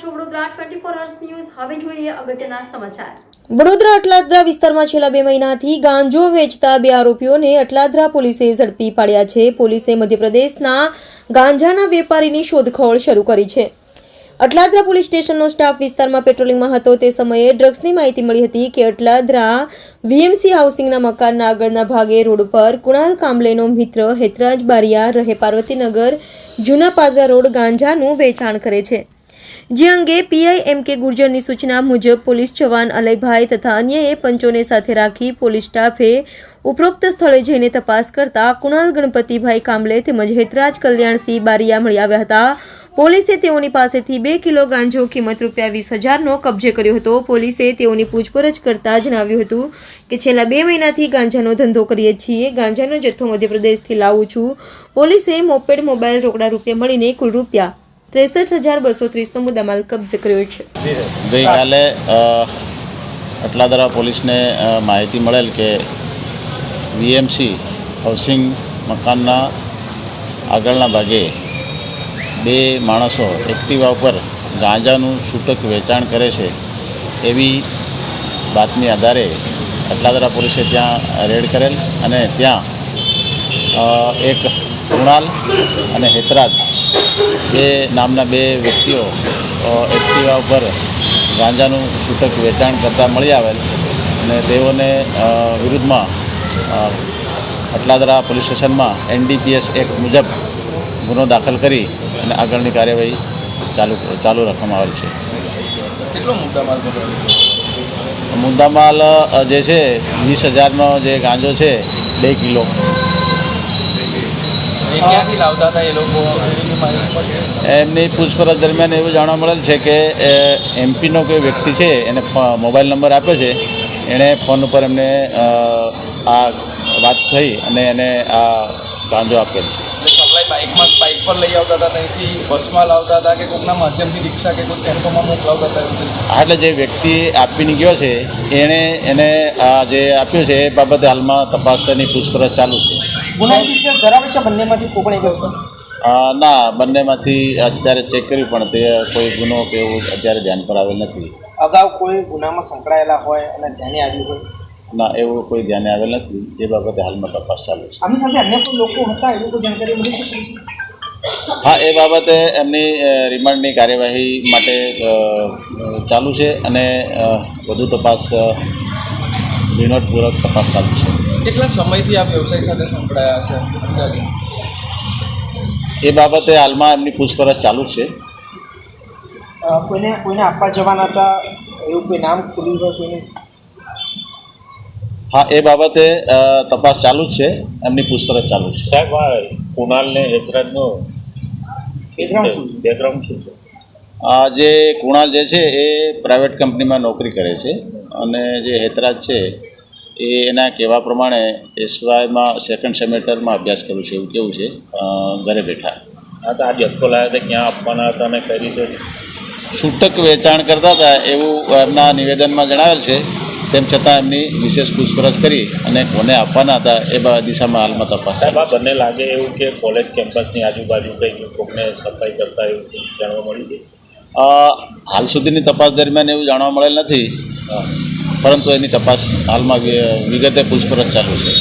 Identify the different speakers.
Speaker 1: Vadodara twenty
Speaker 2: Atladara વિસ્તારમાં છેલ્લા બે મહિનાથી ગાંજો વેચતા બે આરોપીઓને અટલાદરા પોલીસે ઝડપી પાડ્યા છે. પોલીસે મધ્યપ્રદેશના ગાંજાના વેપારીની શોધખોળ શરૂ કરી છે. અટલાદરા પોલીસ સ્ટેશનનો સ્ટાફ વિસ્તારમાં પેટ્રોલિંગમાં હતો. તે સમયે ડ્રગ્સની માહિતી મળી હતી કે અટલાદરા વીએમસી હાઉસિંગના મકાનના આગળના ભાગે રોડ પર કુણાલ કાંબલેનો મિત્ર હેતરાજ બારિયા રહે પાર્વતીનગર જૂના પાદરા રોડ ગાંજાનું વેચાણ કરે છે. જે અંગે પીઆઈ એમ કે ગુર્જરની સૂચના મુજબ પોલીસ જવાન અલયભાઈ તથા અન્યએ પંચોને સાથે રાખી પોલીસ સ્ટાફે ઉપરોક્ત સ્થળે જઈને તપાસ કરતા કુણાલ ગણપતિભાઈ કાંબલે તેમજ હેતરાજ કલ્યાણસિંહ બારિયા મળી આવ્યા હતા. પોલીસે તેઓની પાસેથી બે કિલો ગાંજો કિંમત રૂપિયા વીસ હજારનો કબજે કર્યો હતો. પોલીસે તેઓની પૂછપરછ કરતા જણાવ્યું હતું કે છેલ્લા બે મહિનાથી ગાંજાનો ધંધો કરીએ છીએ. ગાંજાનો જથ્થો મધ્યપ્રદેશથી લાવું છું. પોલીસે મોપેડ મોબાઈલ રોકડા રૂપિયા મળીને કુલ રૂપિયા ત્રેસઠ હજાર બસો ત્રીસનો મુદ્દામાલ કબજે કર્યો છે.
Speaker 3: ગઈકાલે અટલાદરા પોલીસને માહિતી મળેલ કે વીએમસી હાઉસિંગ મકાનના આગળના ભાગે બે માણસો એક્ટિવા ઉપર ગાંજાનું છૂટક વેચાણ કરે છે એવી બાતમી આધારે અટલાદરા પોલીસે ત્યાં રેડ કરેલ અને ત્યાં એક કૃણાલ અને હેતરાજ બે નામના બે વ્યક્તિઓ એક્ટિવા ઉપર ગાંજાનું છૂટક વેચાણ કરતા મળી આવેલ અને તેઓને વિરુદ્ધમાં અટલાદરા પોલીસ સ્ટેશનમાં એનડીપીએસ એક્ટ મુજબ ગુનો દાખલ કરી અને આગળની કાર્યવાહી ચાલુ ચાલુ રાખવામાં આવેલ છે.
Speaker 4: કેટલો મુદ્દામાલ
Speaker 3: મુદ્દામાલ જે છે વીસ હજારનો જે ગાંજો છે બે કિલો. એમની પૂછપરછ દરમિયાન એવું જાણવા મળેલ છે કે એમપીનો કોઈ વ્યક્તિ છે, એને મોબાઈલ નંબર આપ્યો છે, એણે ફોન ઉપર એમને આ વાત થઈ અને એને આ ગાંજો આપેલ છે.
Speaker 4: બાઇકમાં બાઇક પર લઈ આવતા હતા ત્યાંથી બસમાં લાવતા હતા કે કોઈકના માધ્યમથી રિક્ષા કે કોઈ ટેમ્પોમાં મોકલાવતા હતા એવું
Speaker 3: એટલે જે વ્યક્તિ આપીને ગયો છે એણે એને આ જે આપ્યું છે એ બાબતે હાલમાં તપાસની પૂછપરછ ચાલુ છે.
Speaker 5: ઇતિહાસ ધરાવે છે બંનેમાંથી કોઈ પણ
Speaker 3: ના બંનેમાંથી અત્યારે ચેક કર્યું પણ તે કોઈ ગુનો કે એવું અત્યારે ધ્યાન પર આવેલ નથી.
Speaker 5: અગાઉ કોઈ ગુનામાં સંકળાયેલા હોય અને ધ્યાને આવ્યું હોય?
Speaker 3: ના એવું કોઈ ધ્યાને આવેલ નથી. એ બાબતે હાલમાં તપાસ ચાલુ છે.
Speaker 5: આમની સાથે અન્ય કોઈ લોકો હતા? એવી કોઈ જાણકારી મળી શકે
Speaker 3: હા એ બાબતે એમની રિમાન્ડની કાર્યવાહી માટે ચાલુ છે અને વધુ તપાસ વિનોદપૂર્વક ઝીણવટપૂર્વક તપાસ ચાલુ છે.
Speaker 4: કેટલા સમયથી આ વ્યવસાય સાથે સંકળાયા છે?
Speaker 3: એ બાબતે હાલમાં એમની પૂછપરછ ચાલુ જ છે
Speaker 5: કોઈને કોઈને આપવા જવાના હતા? એવું કોઈ નામ ખુલ્યું હોય કોઈને?
Speaker 3: હા એ બાબતે તપાસ ચાલુ જ છે. એમની પૂછપરછ ચાલુ છે.
Speaker 6: સાહેબ આ કુણાલને હેતરાજનો
Speaker 5: બેકગ્રાઉન્ડ શું છે?
Speaker 3: આ જે કુણાલ જે છે એ પ્રાઇવેટ કંપનીમાં નોકરી કરે છે. અને જે હેતરાજ છે એ એના કહેવા પ્રમાણે એસવાયમાં સેકન્ડ સેમેસ્ટરમાં અભ્યાસ કર્યું છે. એવું કેવું છે? ઘરે બેઠા.
Speaker 6: હા તો આ જથ્થો લાવ્યા હતા ક્યાં આપવાના હતા અને કઈ રીતે?
Speaker 3: છૂટક વેચાણ કરતા હતા એવું એમના નિવેદનમાં જણાવેલ છે. તેમ છતાં એમની વિશેષ પૂછપરછ કરી અને કોને આપવાના હતા એ દિશામાં હાલમાં તપાસ
Speaker 6: સાહેબ આ બંને લાગે એવું કે કોલેજ કેમ્પસની આજુબાજુ કંઈક કોકને સફાઈ કરતા એવું જાણવા મળી છે.
Speaker 3: હાલ સુધીની તપાસ દરમિયાન એવું જાણવા મળેલ નથી. પરંતુ એની તપાસ હાલમાં વિગતે પૂછપરછ ચાલુ છે.